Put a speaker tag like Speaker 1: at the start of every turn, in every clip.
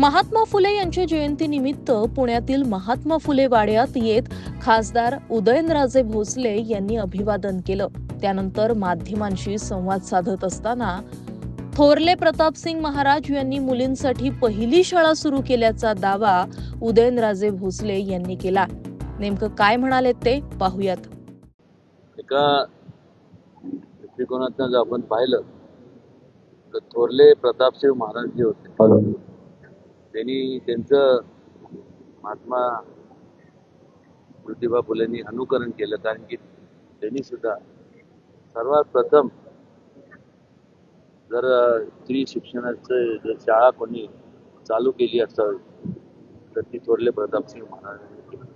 Speaker 1: महात्मा फुले यांच्या जयंतीनिमित्त पुण्यातील महात्मा फुले वाड्यात येत खासदार उदयनराजे भोसले यांनी अभिवादन केलं. त्यानंतर माध्यमांशी संवाद साधत असताना थोरले प्रतापसिंग महाराज यांनी मुलींसाठी पहिली शाळा सुरू केल्याचा दावा उदयनराजे भोसले यांनी केला. नेमकं काय म्हणाले ते पाहूयात.
Speaker 2: एका दृष्टिकोनातनं जर आपण पाहिलं तर थोरले प्रतापसिंह महाराज जे होते त्यांनी त्यांचं महात्मा ज्योतिबा फुलेंनी अनुकरण केलं. कारण की त्यांनी सुद्धा सर्वात प्रथम जर स्त्री शिक्षणाचं जर शाळा कोणी चालू केली असावी तर ती थोरले प्रतापसिंग महाराजांनी केली.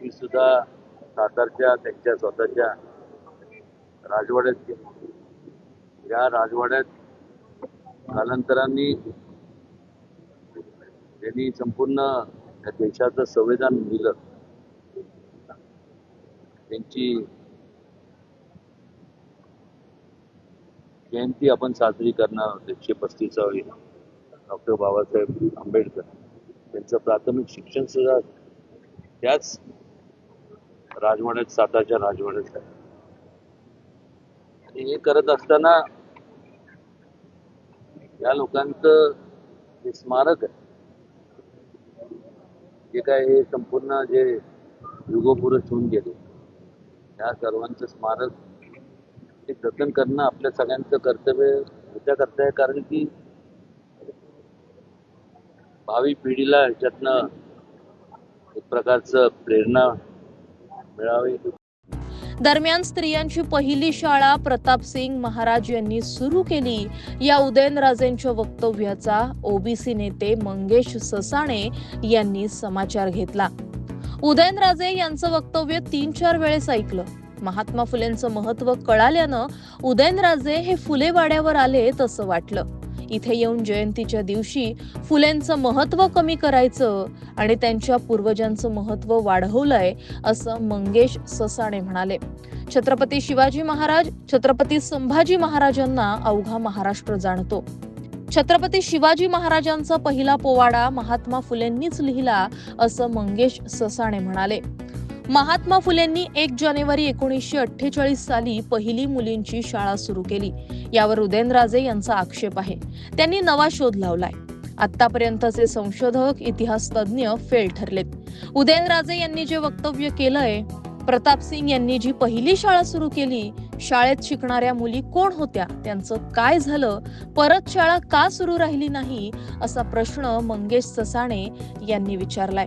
Speaker 2: ती सुद्धा सातारच्या त्यांच्या स्वतःच्या राजवाड्यात केली या राजवाड्यात कालांतराने त्यांनी संपूर्ण या देशाचं संविधान लिहिलं. त्यांची जयंती आपण साजरी करणार आहोत एकशे पस्तीसावी डॉक्टर बाबासाहेब आंबेडकर त्यांचं प्राथमिक शिक्षण सुद्धा त्याच राजवाड्यात सातारच्या राजवाड्यात आणि हे करत असताना या लोकांचं जे स्मारक आहे. जे काय हे संपूर्ण जे युगोपुरुष होऊन गेले त्या सर्वांचं स्मारक ते जतन करणं आपल्या सगळ्यांचं कर्तव्य ह्याच्याकरता आहे. कारण की भावी पिढीला ह्याच्यातनं एक प्रकारचं प्रेरणा मिळावी
Speaker 1: दरम्यान स्त्रियांची पहिली शाळा प्रतापसिंग महाराज यांनी सुरू केली. या उदयनराजेंच्या वक्तव्याचा ओबीसी नेते मंगेश ससाणे यांनी समाचार घेतला. उदयनराजे यांचं वक्तव्य तीन चार वेळेस ऐकलं. महात्मा फुलेंचं महत्त्व कळाल्यानं उदयनराजे हे फुले वाड्यावर आले तसं वाटलं. इथे येऊन जयंतीच्या दिवशी फुलेंचं महत्त्व कमी करायचं आणि त्यांच्या पूर्वजांचं महत्त्व वाढवलंय असं मंगेश ससाणे म्हणाले. छत्रपती शिवाजी महाराज छत्रपती संभाजी महाराजांना अवघा महाराष्ट्र जाणतो. छत्रपती शिवाजी महाराजांचा पहिला पोवाडा महात्मा फुलेंनीच लिहिला असं मंगेश ससाणे म्हणाले. महात्मा फुलेंनी एक जानेवारी एकोणीसशे अठ्ठेचाळीस साली पहिली मुलींची शाळा सुरू केली. यावर उदयनराजे यांचा आक्षेप आहे. त्यांनी नवा शोध लावलाय. आतापर्यंतचे संशोधक इतिहास तज्ज्ञ फेल ठरलेत. उदयनराजे यांनी जे वक्तव्य केलंय प्रताप सिंग यांनी जी पहिली शाळा सुरू केली शाळेत शिकणाऱ्या मुली कोण होत्या त्यांचं काय झालं परत शाळा का सुरू राहिली नाही असा प्रश्न मंगेश ससाणे यांनी विचारलाय.